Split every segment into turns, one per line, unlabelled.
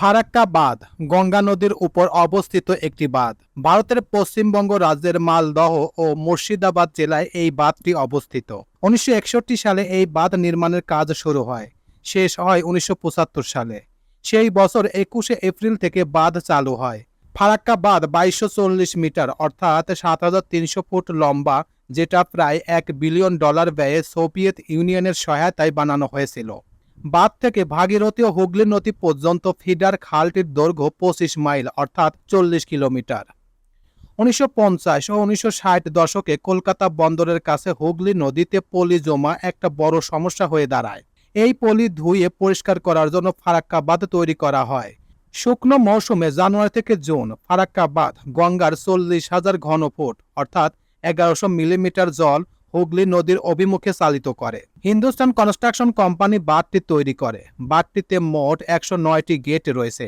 ফারাক্কা বাঁধ গঙ্গা নদীর উপর অবস্থিত একটি বাঁধ। ভারতের পশ্চিমবঙ্গ রাজ্যের মালদহ ও মুর্শিদাবাদ জেলায় এই বাঁধটি অবস্থিত। উনিশশো একষট্টি সালে এই বাঁধ নির্মাণের কাজ শুরু হয়। শেষ হয় উনিশশো পঁচাত্তর সালে। সেই বছর একুশে এপ্রিল থেকে বাঁধ চালু হয়। ফারাক্কা বাঁধ বাইশশো মিটার অর্থাৎ সাত হাজার তিনশো ফুট লম্বা, যেটা প্রায় এক বিলিয়ন ডলার ব্যয়ে সোভিয়েত ইউনিয়নের সহায়তায় বানানো হয়েছিল। বাঁধ থেকে ভাগীরথী ও হুগলি নদী পর্যন্ত ফিডার খালটির দৈর্ঘ্য পঁচিশ মাইল, অর্থাৎ চল্লিশ কিলোমিটার। উনিশশো পঞ্চাশ ও উনিশশো ষাট দশকে কলকাতা বন্দরের কাছে হুগলি নদীতে পলি জমা একটা বড় সমস্যা হয়ে দাঁড়ায়। এই পলি ধুয়ে পরিষ্কার করার জন্য ফারাক্কা বাঁধ তৈরি করা হয়। শুকনো মৌসুমে জানুয়ারি থেকে জুন ফারাক্কা বাঁধ গঙ্গার চল্লিশ হাজার ঘনফুট, অর্থাৎ এগারোশো মিলিমিটার জল হুগলি নদীর অভিমুখে চালিত করে। হিন্দুস্তান কনস্ট্রাকশন কোম্পানি বাঁধটি তৈরি করে। বাঁধটিতে মোট একশো নয়টি গেট রয়েছে।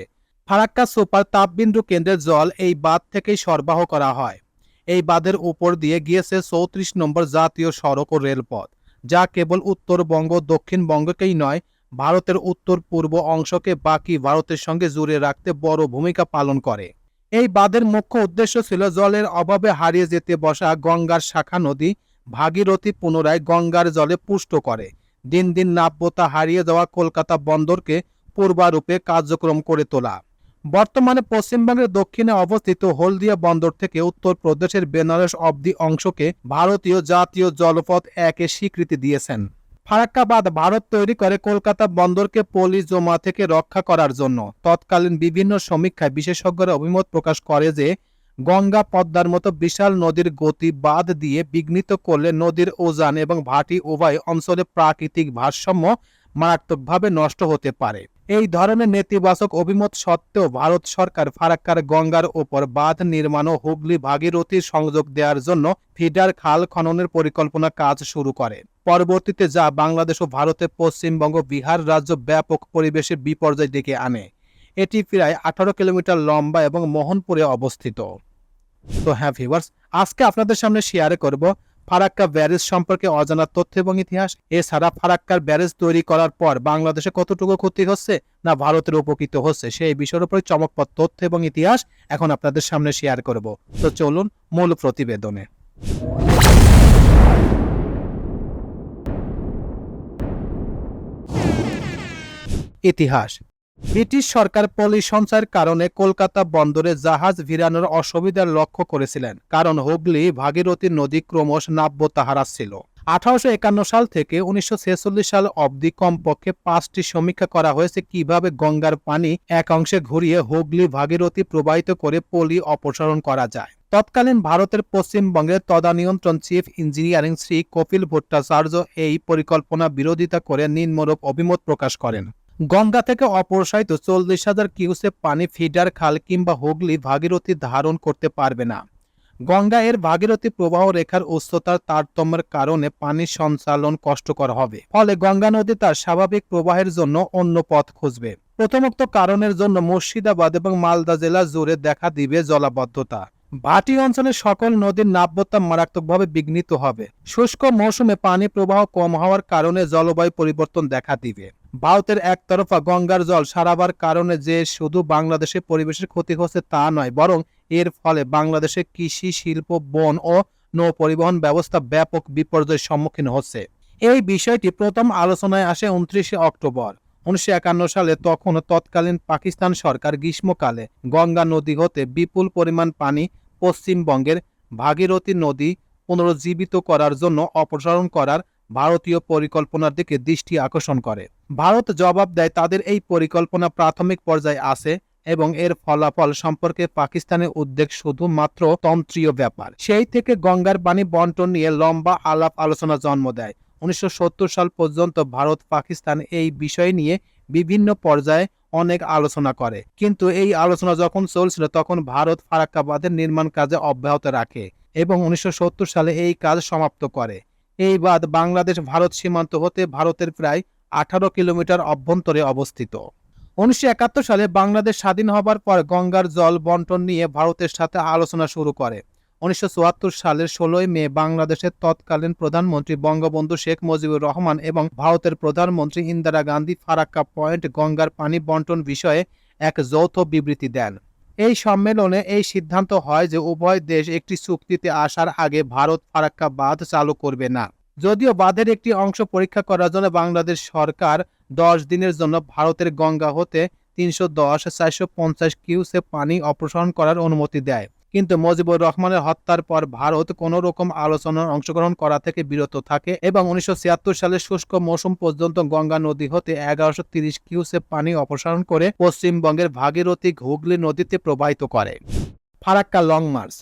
ফারাক্কা সুপার তাপবিন্দু কেন্দ্রের জল এই বাঁধ থেকেই সরবরাহ করা হয়। এই বাঁধের উপর দিয়ে গিয়েছে চৌত্রিশ নম্বর জাতীয় সড়ক ও রেলপথ, যা কেবল উত্তরবঙ্গ, দক্ষিণবঙ্গকেই নয়, ভারতের উত্তর পূর্ব অংশকে বাকি ভারতের সঙ্গে জুড়ে রাখতে বড় ভূমিকা পালন করে। এই বাঁধের মুখ্য উদ্দেশ্য ছিল জলের অভাবে হারিয়ে যেতে বসা গঙ্গার শাখা নদী ভাগীরথী পুনরায় গঙ্গার জলে পুষ্ট করে। দিন দিন নাব্যতা হারিয়ে যাওয়া কলকাতা বন্দরকে পূর্বারূপে কার্যক্রম করে তোলা। বর্তমানে পশ্চিমবঙ্গের দক্ষিণে অবস্থিত হলদিয়া বন্দর থেকে উত্তরপ্রদেশের বেনারস অবধি অংশকে ভারতীয় জাতীয় জলপথ একে স্বীকৃতি দিয়েছেন। ফারাক্কাবাদ ভারত তৈরি করে কলকাতা বন্দরকে পলি জমা থেকে রক্ষা করার জন্য। তৎকালীন বিভিন্ন সমীক্ষায় বিশেষজ্ঞরা অভিমত প্রকাশ করে যে গঙ্গা পদ্মার মতো বিশাল নদীর গতি বাঁধ দিয়ে বিঘ্নিত করলে নদীর ওজান এবং ভাটি উভয় অঞ্চলে প্রাকৃতিক ভারসাম্য মারাত্মকভাবে নষ্ট হতে পারে। এই ধরনের নেতিবাচক অভিমত সত্ত্বেও ভারত সরকার ফারাক্কার গঙ্গার ওপর বাঁধ নির্মাণ ও হুগলি ভাগীরথী সংযোগ দেওয়ার জন্য ফিডার খাল খননের পরিকল্পনা কাজ শুরু করে। পরবর্তীতে যা বাংলাদেশ ও ভারতের পশ্চিমবঙ্গ, বিহার রাজ্য ব্যাপক পরিবেশে বিপর্যয় ডেকে আনে। এটি প্রায় আঠারো কিলোমিটার লম্বা এবং মোহনপুরে অবস্থিত। তো হ্যাঁ ভিউয়ার্স আজকে আপনাদের সামনে শেয়ার করব ফারাক্কা ব্যারেজ সম্পর্কে অজানা তথ্য এবং ইতিহাস। এছাড়া ফারাক্কার ব্যারেজ তৈরি করার পর বাংলাদেশে কতটুকু ক্ষতি হচ্ছে না ভারতের উপকৃত হচ্ছে, সেই বিষয়ের উপরে চমকপ্রদ তথ্য এবং ইতিহাস এখন আপনাদের সামনে শেয়ার করব। তো চলুন মূল প্রতিবেদনে। ইতিহাস ব্রিটিশ সরকার পলি সঞ্চয়ের কারণে কলকাতা বন্দরে জাহাজ ভিড়ানোর অসুবিধার লক্ষ্য করেছিলেন। কারণ হুগলি ভাগীরথী নদী ক্রমশ নাব্যতা হারাচ্ছিল আঠারোশো একান্ন সাল থেকে উনিশশো ছেচল্লিশ সাল অবধি কমপক্ষে পাঁচটি সমীক্ষা করা হয়েছে কীভাবে গঙ্গার পানি এক অংশে ঘুরিয়ে হুগলি ভাগীরথী প্রবাহিত করে পলি অপসারণ করা যায়। তৎকালীন ভারতের পশ্চিমবঙ্গের তদানিয়ন্ত্রণ চিফ ইঞ্জিনিয়ারিং শ্রী কপিল ভট্টাচার্য এই পরিকল্পনা বিরোধিতা করে নিম্নরূপ অভিমত প্রকাশ করেন। গঙ্গা থেকে অপসারিত চল্লিশ হাজার কিউসে পানি ফিডার, খাল কিংবা হুগলি ভাগীরথী ধারণ করতে পারবে না। গঙ্গা এর ভাগীরথী প্রবাহ রেখার উচ্চতার তারতম্যের কারণে পানি সঞ্চালন কষ্টকর হবে। ফলে গঙ্গা নদী তার স্বাভাবিক প্রবাহের জন্য অন্য পথ খুঁজবে। প্রথমোক্ত কারণের জন্য মুর্শিদাবাদ এবং মালদা জেলা জুড়ে দেখা দিবে জলাবদ্ধতা। ভাটি অঞ্চলের সকল নদীর নাব্যতা মারাত্মকভাবে বিঘ্নিত হবে। শুষ্ক মৌসুমে পানি প্রবাহ কম হওয়ার কারণে জলবায়ু পরিবর্তন দেখা দিবে। ভারতের একতরফা গঙ্গার জল সারাবার কারণে যে শুধু বাংলাদেশের পরিবেশের ক্ষতি হচ্ছে তা নয়, বরং এর ফলে বাংলাদেশের কৃষি, শিল্প, বন ও নৌ পরিবহন ব্যবস্থা ব্যাপক বিপর্যয়ের সম্মুখীন হচ্ছে। এই বিষয়টি প্রথম আলোচনায় আসে উনত্রিশে অক্টোবর। উনিশশো একান্ন সালে তখন তৎকালীন পাকিস্তান সরকার গ্রীষ্মকালে গঙ্গা নদী হতে বিপুল পরিমাণ পানি পশ্চিমবঙ্গের ভাগীরথী নদী পুনরুজ্জীবিত করার জন্য অপসারণ করার ভারতীয় পরিকল্পনার দিকে দৃষ্টি আকর্ষণ করে। ভারত জবাব দেয়, তাদের এই পরিকল্পনা প্রাথমিক পর্যায়ে আছে এবং এর ফলাফল সম্পর্কে পাকিস্তানের উদ্বেগ শুধুমাত্র তন্ত্রীয় ব্যাপার। সেই থেকে গঙ্গার পানি বন্টন নিয়ে লম্বা আলাপ আলোচনা জন্ম দেয়। উনিশশো সত্তর সাল পর্যন্ত ভারত পাকিস্তান এই বিষয় নিয়ে বিভিন্ন পর্যায়ে অনেক আলোচনা করে। কিন্তু এই আলোচনা যখন চলছিল, তখন ভারত ফারাক্কা বাঁধের নির্মাণ কাজে অব্যাহত রাখে এবং উনিশশো সত্তর সালে এই কাজ সমাপ্ত করে। এই বাঁধ বাংলাদেশ ভারত সীমান্ত হতে ভারতের প্রায় আঠারো কিলোমিটার অভ্যন্তরে অবস্থিত। উনিশশো একাত্তর সালে বাংলাদেশ স্বাধীন হবার পর গঙ্গার জল বন্টন নিয়ে ভারতের সাথে আলোচনা শুরু করে। উনিশশো চুয়াত্তর সালের ষোলোই মে বাংলাদেশের তৎকালীন প্রধানমন্ত্রী বঙ্গবন্ধু শেখ মুজিবুর রহমান এবং ভারতের প্রধানমন্ত্রী ইন্দিরা গান্ধী ফারাক্কা পয়েন্ট গঙ্গার পানি বন্টন বিষয়ে এক যৌথ বিবৃতি দেন। এই সম্মেলনে এই সিদ্ধান্ত হয় যে উভয় দেশ একটি চুক্তিতে আসার আগে ভারত ফারাক্কা বাঁধ চালু করবে না। যদিও বাঁধের একটি অংশ পরীক্ষা করার জন্য বাংলাদেশ সরকার দশ দিনের জন্য ভারতের গঙ্গা হতে তিনশো দশ, চারশো পঞ্চাশ কিউসে পানি অপসারণ করার অনুমতি দেয়। কিন্তু মজিবুর রহমানের হত্যার পর ভারত কোনো রকম আলোচনার অংশগ্রহণ করা থেকে বিরত থাকে এবং উনিশশো ছিয়াত্তর সালে শুষ্ক মৌসুম পর্যন্ত গঙ্গা নদী হতে এগারোশো তিরিশ কিউসে পানি অপসারণ করে পশ্চিমবঙ্গের ভাগীরথী হুগলি নদীতে প্রবাহিত করে। Farakka long march.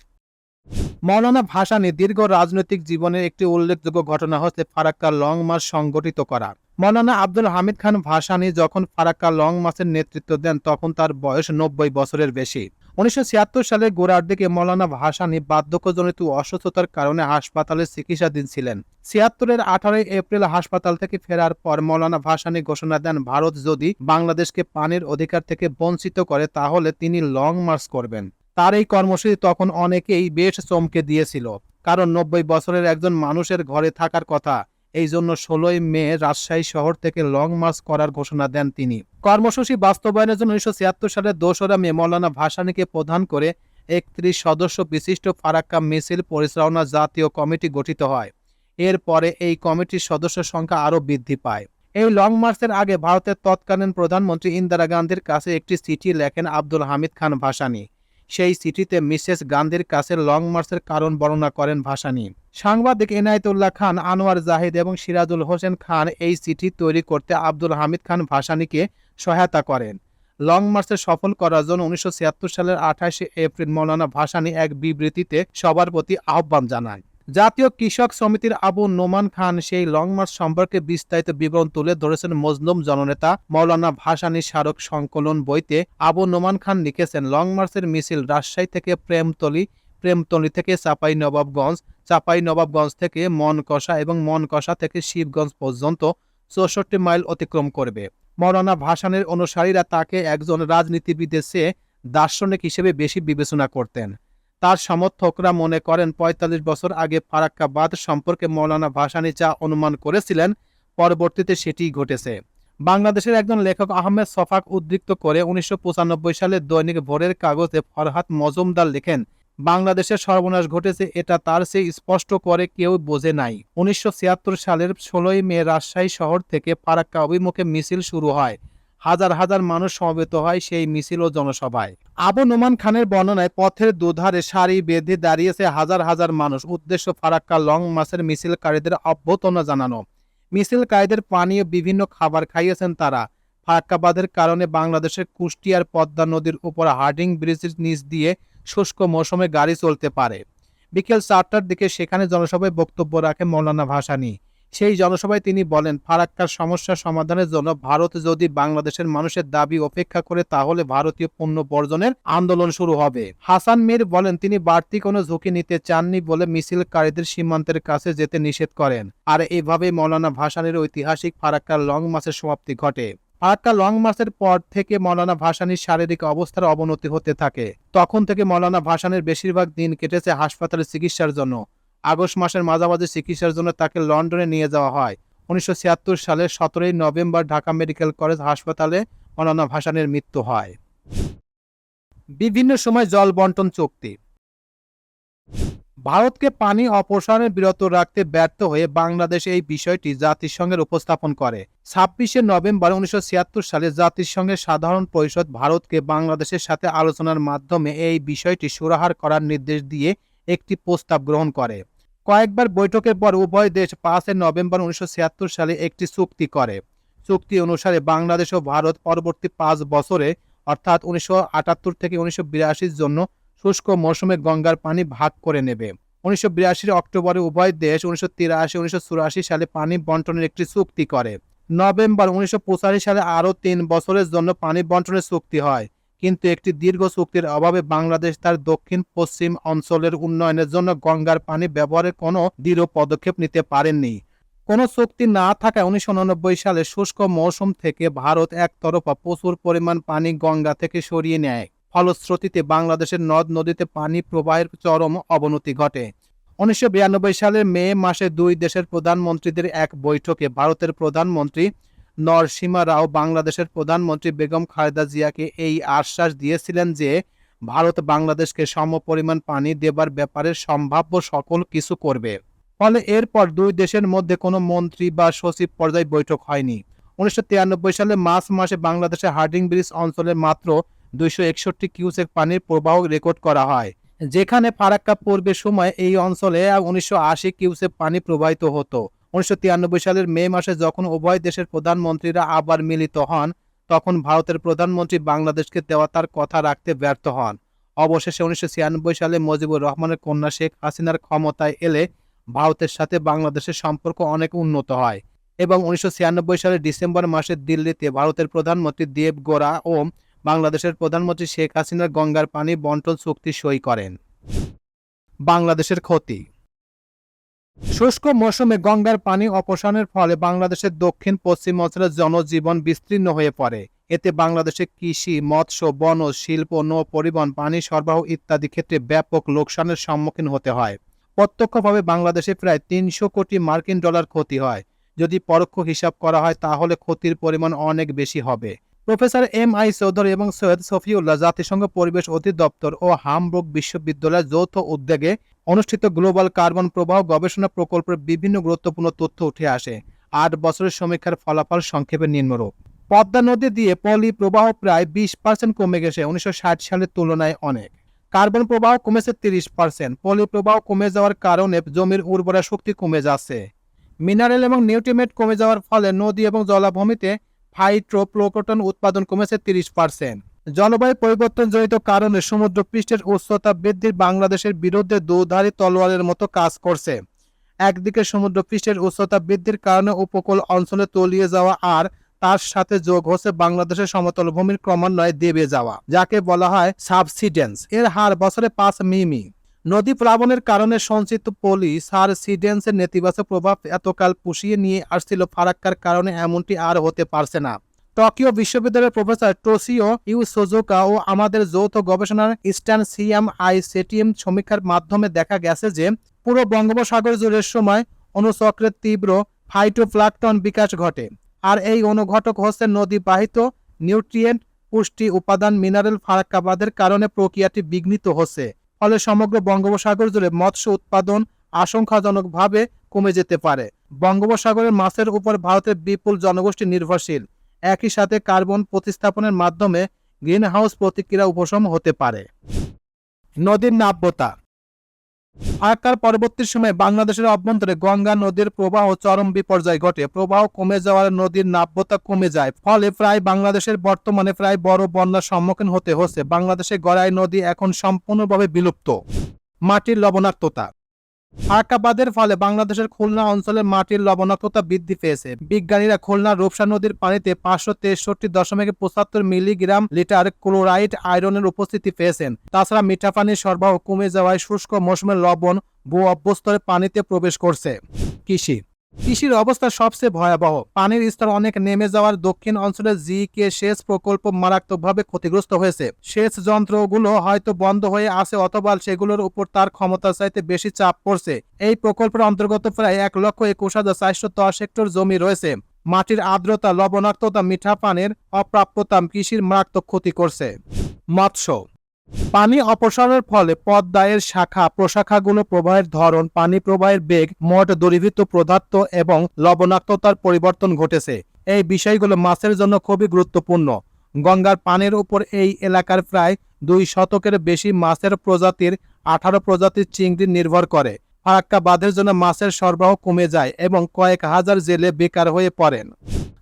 মৌলানা ভাসানী দীর্ঘ রাজনৈতিক জীবনের একটি উল্লেখযোগ্য ঘটনা হচ্ছে ফারাক্কা লং মার্চ সংগঠিত করা। মৌলানা আব্দুল হামিদ খান ভাসানী যখন ফারাক্কা লং মার্চের নেতৃত্ব দেন, তখন তার বয়স নব্বই বছরের বেশি। উনিশশো সালের গোড়ার দিকে মৌলানা ভাসানী বার্ধক্যজনিত অসুস্থতার কারণে হাসপাতালে চিকিৎসাধীন ছিলেন। ছিয়াত্তরের আঠারোই এপ্রিল হাসপাতাল থেকে ফেরার পর মৌলানা ভাসানী ঘোষণা দেন, ভারত যদি বাংলাদেশকে পানির অধিকার থেকে বঞ্চিত করে, তাহলে তিনি লং মার্চ করবেন। তার এই কর্মসূচি তখন অনেকেই বেশ চমকে দিয়েছিল। কারণ নব্বই বছরের একজন মানুষের ঘরে থাকার কথা। এই জন্য ষোলোই মে রাজশাহী শহর থেকে লং মার্চ করার ঘোষণা দেন তিনি। কর্মসূচি বাস্তবায়নের জন্য উনিশশো ছিয়াত্তর সালের দোসরা মে মৌলানা ভাসানীকে প্রধান করে একত্রিশ সদস্য বিশিষ্ট ফারাক্কা মিছিল পরিচালনা জাতীয় কমিটি গঠিত হয়। এরপরে এই কমিটির সদস্য সংখ্যা আরও বৃদ্ধি পায়। এই লং মার্চের আগে ভারতের তৎকালীন প্রধানমন্ত্রী ইন্দিরা গান্ধীর কাছে একটি চিঠি লেখেন আব্দুল হামিদ খান ভাসানী। সেই চিঠিতে মিসেস গান্ধীর কাছে লং মার্চের কারণ বর্ণনা করেন ভাসানী। সাংবাদিক এনায়েতুল্লাহ খান, আনোয়ার জাহিদ এবং সিরাজুল হোসেন খান এই চিঠি তৈরি করতে আব্দুল হামিদ খান ভাসানিকে সহায়তা করেন। লং মার্চে সফল করার জন্য উনিশশো ছিয়াত্তর সালের আঠাশে এপ্রিল মৌলানা ভাসানী এক বিবৃতিতে সবার প্রতি আহ্বান জানায়। জাতীয় কৃষক সমিতির আবু নোমান খান সেই লং মার্চ সম্পর্কে বিস্তারিত বিবরণ তুলে ধরেছেন মজলুম জননেতা মৌলানা ভাসানী স্মারক সংকলন বইতে আবু নোমান খান লিখেছেন, লং মার্চের মিছিল রাজশাহী থেকে প্রেমতলি প্রেমতলি থেকে চাপাই নবাবগঞ্জ চাপাই নবাবগঞ্জ থেকে মনকষা এবং মনকষা থেকে শিবগঞ্জ পর্যন্ত চৌষট্টি মাইল অতিক্রম করবে। মৌলানা ভাসানের অনুসারীরা তাকে একজন রাজনীতিবিদের চেয়ে দার্শনিক হিসেবে বেশি বিবেচনা করতেন। তার সমর্থকরা মনে করেন ৪৫ বছর আগে ফারাক্কা বাদ সম্পর্কে মৌলানা ভাসানী যা অনুমান করেছিলেন, পরবর্তীতে সেটিই ঘটেছে। বাংলাদেশের একজন লেখক আহমেদ সফাক উদ্বৃত্ত করে উনিশশো পঁচানব্বই সালে দৈনিক ভোরের কাগজে ফরহাদ মজুমদার লেখেন, বাংলাদেশের সর্বনাশ ঘটেছে, এটা তার চেয়ে স্পষ্ট করে কেউ বোঝে নাই। উনিশশো ছিয়াত্তর সালের ষোলোই মে রাজশাহী শহর থেকে ফারাক্কা অভিমুখে মিছিল শুরু হয়। হাজার হাজার মানুষ সমবেত হয় সেই মিছিল ও জনসভায়। আবু নোমান খানের বর্ণনায় পথের দুধারে সারি বেঁধে দাঁড়িয়েছে হাজার হাজার মানুষ। উদ্দেশ্য ফারাক্কা লং মাসের মিছিলকারীদের অভ্যর্থনা জানানো। মিছিলকারীদের পানীয় বিভিন্ন খাবার খাইয়েছেন তারা। ফারাক্কাবাদের কারণে বাংলাদেশের কুষ্টিয়ার পদ্মা নদীর উপর হার্ডিং ব্রিজের নিচ দিয়ে শুষ্ক মৌসুমে গাড়ি চলতে পারে। বিকেল চারটার দিকে সেখানে জনসভায় বক্তব্য রাখে মৌলানা ভাসানী। সেই জনসভায় তিনি বলেন, ফারাক্কার সমস্যা সমাধানের জন্য ভারত যদি বাংলাদেশের মানুষের দাবি অপেক্ষা করে, তাহলে ভারতীয় পণ্য বর্জনের আন্দোলন শুরু হবে। হাসান মীর বলেন, তিনি বাড়তি কোনো ঝুঁকি নিতে চাননি বলে মিছিলকারীদের সীমান্তের কাছে যেতে নিষেধ করেন। আর এভাবেই মৌলানা ভাসানের ঐতিহাসিক ফারাক্কার লং মাসের সমাপ্তি ঘটে। ফারাক্কা লং মাসের পর থেকে মৌলানা ভাসানির শারীরিক অবস্থার অবনতি হতে থাকে। তখন থেকে মৌলানা ভাসানের বেশিরভাগ দিন কেটেছে হাসপাতালে চিকিৎসার জন্য। আগস্ট মাসের মাঝামাঝি চিকিৎসার জন্য তাকে লন্ডনে নিয়ে যাওয়া হয়। উনিশশো সালের সতেরোই নভেম্বর ঢাকা মেডিকেল কলেজ হাসপাতালে মৌলানা ভাসানের মৃত্যু হয়। বিভিন্ন সময় জল বন্টন চুক্তি। ভারতকে পানি অপসারণে বিরত রাখতে ব্যর্থ হয়ে বাংলাদেশ এই বিষয়টি জাতিসংঘের উপস্থাপন করে। ছাব্বিশে নভেম্বর উনিশশো ছিয়াত্তর সালে জাতিসংঘের সাধারণ পরিষদ ভারতকে বাংলাদেশের সাথে আলোচনার মাধ্যমে এই বিষয়টি সুরাহার করার নির্দেশ দিয়ে একটি প্রস্তাব গ্রহণ করে। কয়েকবার বৈঠকের পর উভয় দেশ পাঁচে নভেম্বর উনিশশো ছিয়াত্তর সালে একটি চুক্তি করে। চুক্তি অনুসারে বাংলাদেশ ও ভারত পরবর্তী পাঁচ বছরে, অর্থাৎ উনিশশো আটাত্তর থেকে উনিশশো জন্য শুষ্ক মৌসুমে গঙ্গার পানি ভাগ করে নেবে। উনিশশো অক্টোবরে উভয় দেশ উনিশশো তিরাশি, উনিশশো সালে পানি বন্টনের একটি চুক্তি করে। নভেম্বর উনিশশো পঁচাশি সালে আরও তিন বছরের জন্য পানি বন্টনের চুক্তি হয়। কিন্তু একটি দীর্ঘ চুক্তির অভাবে বাংলাদেশ তার দক্ষিণ, পশ্চিম অঞ্চলের উন্নয়নের জন্য গঙ্গার পানি ব্যবহারের কোনো দৃঢ় পদক্ষেপ নিতে পারেননি। কোনো চুক্তি না থাকায় উনিশশো সালে শুষ্ক মৌসুম থেকে ভারত একতরফা প্রচুর পরিমাণ পানি গঙ্গা থেকে সরিয়ে নেয়। ফলশ্রুতিতে বাংলাদেশের নদ নদীতে পানি প্রবাহের চরম অবনতি ঘটে। উনিশশো সালের মে মাসে দুই দেশের প্রধানমন্ত্রীদের এক বৈঠকে ভারতের প্রধানমন্ত্রী নরসিমা রাও বাংলাদেশের প্রধানমন্ত্রী বেগম খালেদা জিয়াকে এই আশ্বাস দিয়েছিলেন যে, ভারত বাংলাদেশকে সমপরিমাণ পানি দেবার ব্যাপারে সম্ভাব্য সকল কিছু করবে। ফলে এরপর দুই দেশের মধ্যে কোনো মন্ত্রী বা সচিব পর্যায়ে বৈঠক হয়নি। উনিশশো তিরানব্বই সালে মার্চ মাসে বাংলাদেশের হার্ডিং ব্রিজ অঞ্চলে মাত্র দুইশো একষট্টি কিউসেক পানির প্রবাহ রেকর্ড করা হয়, যেখানে ফারাক্কা পূর্বের সময় এই অঞ্চলে উনিশশো আশি কিউসেক পানি প্রবাহিত হতো। উনিশশো তিরানব্বই সালের মে মাসে যখন উভয় দেশের প্রধানমন্ত্রীরা আবার মিলিত হন, তখন ভারতের প্রধানমন্ত্রী বাংলাদেশকে দেওয়া তার কথা রাখতে ব্যর্থ হন। অবশেষে উনিশশো ছিয়ানব্বই সালে মজিবুর রহমানের কন্যা শেখ হাসিনার ক্ষমতায় এলে ভারতের সাথে বাংলাদেশের সম্পর্ক অনেক উন্নত হয় এবং উনিশশো ছিয়ানব্বই সালের ডিসেম্বর মাসে দিল্লিতে ভারতের প্রধানমন্ত্রী দেব গোরা ও বাংলাদেশের প্রধানমন্ত্রী শেখ হাসিনার গঙ্গার পানি বন্টন চুক্তি সই করেন। বাংলাদেশের ক্ষতি শুষ্ক মৌসুমে গঙ্গার পানি অপসারণের ফলে বাংলাদেশের দক্ষিণ, পশ্চিম অঞ্চলের জনজীবন বিস্তীর্ণ হয়ে পড়ে। এতে বাংলাদেশের কৃষি, মৎস্য, বন, শিল্প নৌ পরিবহন পানি সরবরাহ ইত্যাদি ক্ষেত্রে ব্যাপক লোকসানের সম্মুখীন হতে হয়। প্রত্যক্ষভাবে বাংলাদেশে প্রায় তিনশো কোটি মার্কিন ডলার ক্ষতি হয়। যদি পরোক্ষ হিসাব করা হয়, তাহলে ক্ষতির পরিমাণ অনেক বেশি হবে। প্রফেসর এম আই চৌধুরী এবং সৈয়দ সফিউল্লাহ জাতিসংঘ পরিবেশ অধিদপ্তর ও হামবুর্গ বিশ্ববিদ্যালয়ের যৌথ উদ্যোগে অনুষ্ঠিত গ্লোবাল কার্বন প্রবাহ গবেষণা প্রকল্পের বিভিন্ন গুরুত্বপূর্ণ তথ্য উঠে আসে। আট বছরের সমীক্ষার ফলাফল সংক্ষেপে নিম্নরূপ। পদ্মা নদী দিয়ে পলি প্রবাহ প্রায় বিশ পার্সেন্ট কমে গেছে, উনিশশো ষাট সালের তুলনায় অনেক। কার্বন প্রবাহ কমেছে তিরিশ পার্সেন্ট, পলি প্রবাহ কমে যাওয়ার কারণে জমির উর্বরা শক্তি কমে যাচ্ছে। মিনারেল এবং নিউট্রিমেন্ট কমে যাওয়ার ফলে নদী এবং জলাভূমিতে ফাইট্রোপ্লোকটন উৎপাদন কমেছে তিরিশ পার্সেন্ট। জলবায়ু পরিবর্তনজনিত কারণে সমুদ্র পৃষ্ঠের উচ্চতা বৃদ্ধির বাংলাদেশের বিরুদ্ধে দুধারী তলোয়ারের মতো কাজ করছে। একদিকে সমুদ্র পৃষ্ঠের উচ্চতা বৃদ্ধির কারণে উপকূল অঞ্চলে তলিয়ে যাওয়া আর তার সাথে যোগ হচ্ছে বাংলাদেশের সমতল ভূমির ক্রমান্বয়ে দেবে যাওয়া, যাকে বলা হয় সাবসিডেন্স। এর হার বছরে পাঁচ মিমি। নদী প্লাবনের কারণে সঞ্চিত পলি সারসিডেন্সের নেতিবাচক প্রভাব এতকাল পুষিয়ে নিয়ে আসছিল ফারাক্কার কারণে এমনটি আর হতে পারছে না। টোকিও বিশ্ববিদ্যালয়ের প্রফেসর টোসিও ইউ সোজোকা ও আমাদের যৌথ গবেষণার ইস্টার্ন সিএম আই সেটিএম সমীক্ষার মাধ্যমে দেখা গেছে যে, পুরো বঙ্গোপসাগর জুড়ের সময় অনুচক্রের তীব্র ফাইটোপ্লাকটন বিকাশ ঘটে, আর এই অনুঘটক হচ্ছে নদী বাহিত নিউট্রিয়েন্ট পুষ্টি উপাদান মিনারেল ফারাক্কাবাদের কারণে প্রক্রিয়াটি বিঘ্নিত হচ্ছে। ফলে সমগ্র বঙ্গোপসাগর জুড়ে মৎস্য উৎপাদন আশঙ্কাজনকভাবে কমে যেতে পারে। বঙ্গোপসাগরের মাছের উপর ভারতের বিপুল জনগোষ্ঠী নির্ভরশীল। একই সাথে কার্বন প্রতিস্থাপনের মাধ্যমে গ্রিনহাউস প্রতিক্রিয়া উপশম হতে পারে। নদীর নাব্যতা ফারাক্কার পরবর্তী সময়ে বাংলাদেশের অভ্যন্তরে গঙ্গা নদীর প্রবাহ চরম বিপর্যয় ঘটে। প্রবাহ কমে যাওয়ার নদীর নাব্যতা কমে যায়, ফলে প্রায় বাংলাদেশের বর্তমানে প্রায় বড় বন্যার সম্মুখীন হতে হচ্ছে। বাংলাদেশে গড়াই নদী এখন সম্পূর্ণভাবে বিলুপ্ত। মাটির লবণাক্ততা ফারাক্কাবাদের ফলে বাংলাদেশের খুলনা অঞ্চলের মাটির লবণাক্ততা বৃদ্ধি পেয়েছে। বিজ্ঞানীরা খুলনা রূপসা নদীর পানিতে পাঁচশো তেষট্টি দশমিক পঁচাত্তর মিলিগ্রাম লিটার ক্লোরাইড আয়রনের উপস্থিতি পেয়েছেন। তাছাড়া মিঠা পানির সরবরাহ কমে যাওয়ায় শুষ্ক মৌসুমের লবণ ভূ অভ্যস্তরে পানিতে প্রবেশ করছে। কৃষি কৃষির অবস্থা সবচেয়ে ভয়াবহ। পানির স্তর অনেক নেমে যাওয়ার দক্ষিণ অঞ্চলে জি কে সেচ প্রকল্প মারাত্মকভাবে ক্ষতিগ্রস্ত হয়েছে। সেচ যন্ত্রগুলো হয়তো বন্ধ হয়ে আছে অথবা সেগুলোর উপর তার ক্ষমতা চাইতে বেশি চাপ পড়ছে। এই প্রকল্পের অন্তর্গত প্রায় এক লক্ষ একুশ হাজার চারশো দশ হেক্টর জমি রয়েছে। মাটির আর্দ্রতা লবণাক্ততা মিঠা পানের অপ্রাপ্যতা কৃষির মারাত্মক ক্ষতি করছে। মৎস্য পানি অপসারণের ফলে পদ্মায়ের শাখা প্রশাখাগুলো প্রবাহের ধরন, পানি প্রবাহের বেগ, মোট দূরীভূত পদার্থ এবং লবণাক্ততার পরিবর্তন ঘটেছে। এই বিষয়গুলো মাছের জন্য খুবই গুরুত্বপূর্ণ। গঙ্গার পানির উপর এই এলাকার প্রায় দুই শতকের বেশি মাছের প্রজাতির আঠারো প্রজাতির চিংড়ি নির্ভর করে। ফারাক্কা বাঁধের জন্য মাছের সরবরাহ কমে যায় এবং কয়েক হাজার জেলে বেকার হয়ে পড়েন।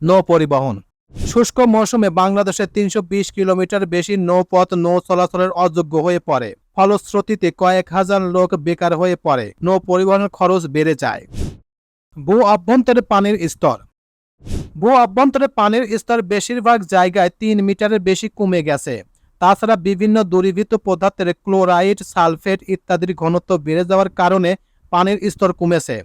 নৌ পরিবহন শুষ্ক মৌসুমে বাংলাদেশের তিনশো বিশ কিলোমিটার বেশি নৌপথ, নৌ চলাচলের অযোগ্য হয়ে পড়ে। ফলশ্রুতিতে কয়েক হাজার লোক বেকার হয়ে পড়ে। নৌ পরিবহনের খরচ বেড়ে যায়। ভূ অভ্যন্তরে পানির স্তর। ভূ অভ্যন্তরে পানির স্তর বেশিরভাগ জায়গায় তিন মিটারের বেশি কমে গেছে। তাছাড়া বিভিন্ন দূরীভূত পদার্থের ক্লোরাইড, সালফেট ইত্যাদির ঘনত্ব বেড়ে যাওয়ার কারণে পানির স্তর কমেছে।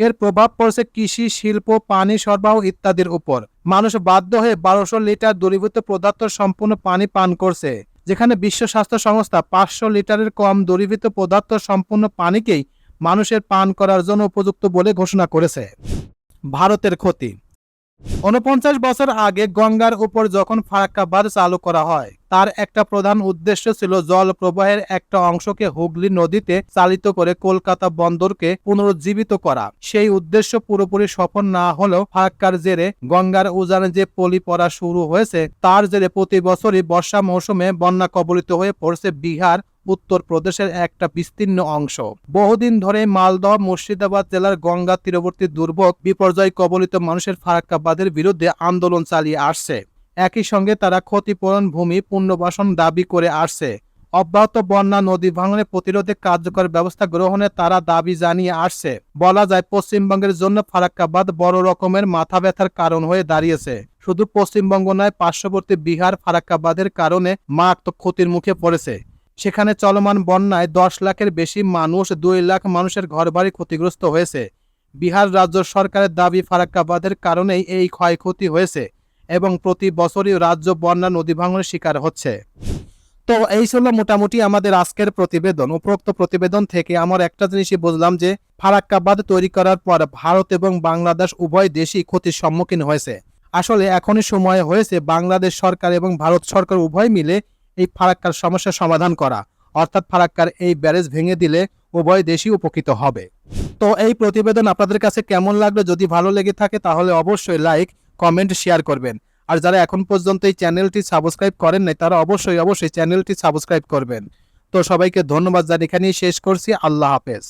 এর প্রভাব পড়ছে কৃষি, শিল্প, পানি সরবরাহ ইত্যাদির উপর। মানুষ বাধ্য হয়ে বারোশো লিটার দূরীভূত পদার্থ সম্পূর্ণ পানি পান করছে, যেখানে বিশ্ব স্বাস্থ্য সংস্থা পাঁচশো লিটারের কম দূরীভূত পদার্থ সম্পূর্ণ পানিকেই মানুষের পান করার জন্য উপযুক্ত বলে ঘোষণা করেছে। ভারতের ক্ষতি উনপঞ্চাশ বছর আগে গঙ্গার উপর যখন ফারাক্কা বাঁধ চালু করা হয়, তার একটা প্রধান উদ্দেশ্য ছিল জল প্রবাহের একটা অংশকে হুগলি নদীতে চালিত করে কলকাতা বন্দরকে পুনরুজ্জীবিত করা। সেই উদ্দেশ্য পুরোপুরি সফল না হলেও ফারাক্কার জেরে গঙ্গার উজানে যে পলি পড়া শুরু হয়েছে, তার জেরে প্রতি বছরই বর্ষা মৌসুমে বন্যা কবলিত হয়ে পড়ছে বিহার উত্তর প্রদেশের একটা বিস্তীর্ণ অংশ। বহুদিন ধরে মালদহ, মুর্শিদাবাদ জেলার গঙ্গা তীরবর্তী দুর্ভোগ, বিপর্যয় কবলিত মানুষের ফারাক্কাবাদের বিরুদ্ধে আন্দোলন চালিয়ে আসছে। একই সঙ্গে তারা ক্ষতিপূরণ ভূমি পুনর্বাসন দাবি করে আসছে। অব্যাহত বন্যা, নদী ভাঙনের প্রতিরোধে কার্যকর ব্যবস্থা গ্রহণে তারা দাবি জানিয়ে আসছে। বলা যায়, পশ্চিমবঙ্গের জন্য ফারাক্কাবাদ বড় রকমের মাথা ব্যথার কারণ হয়ে দাঁড়িয়েছে। শুধু পশ্চিমবঙ্গ নয়, পার্শ্ববর্তী বিহার ফারাক্কাবাদের কারণে মারাত্মক ক্ষতির মুখে পড়েছে। সেখানে চলমান বন্যায় দশ লাখের বেশি মানুষ, দুই লাখ মানুষের ঘরবাড়ি ক্ষতিগ্রস্ত হয়েছে। বিহার রাজ্য সরকারের দাবি ফারাক্কাবাদের কারণেই এই ক্ষয়ক্ষতি হয়েছে এবং প্রতি বছরই রাজ্য বন্যা নদী ভাঙনের শিকার হচ্ছে। তো এই ছিল মোটামুটি আমাদের আজকের প্রতিবেদন। উপরোক্ত প্রতিবেদন থেকে আমার একটা জিনিসই বুঝলাম যে, ফারাক্কাবাদ তৈরি করার পর ভারত এবং বাংলাদেশ উভয় দেশই ক্ষতির সম্মুখীন হয়েছে। আসলে এখনই সময় হয়েছে বাংলাদেশ সরকার এবং ভারত সরকার উভয় মিলে এই ফারাক্কার সমস্যার সমাধান করা। অর্থাৎ ফারাক্কার এই ব্যারেজ ভেঙে দিলে উভয় দেশই উপকৃত হবে। তো এই প্রতিবেদন আপনাদের কাছে কেমন লাগল? যদি ভালো লেগে থাকে তাহলে অবশ্যই লাইক কমেন্ট শেয়ার করবেন। আর যারা এখন পর্যন্ত এই চ্যানেলটি সাবস্ক্রাইব করেন নাই, তারা অবশ্যই অবশ্যই চ্যানেলটি সাবস্ক্রাইব করবেন। তো সবাইকে ধন্যবাদ জানি এখানেই শেষ করছি। আল্লাহ হাফেজ।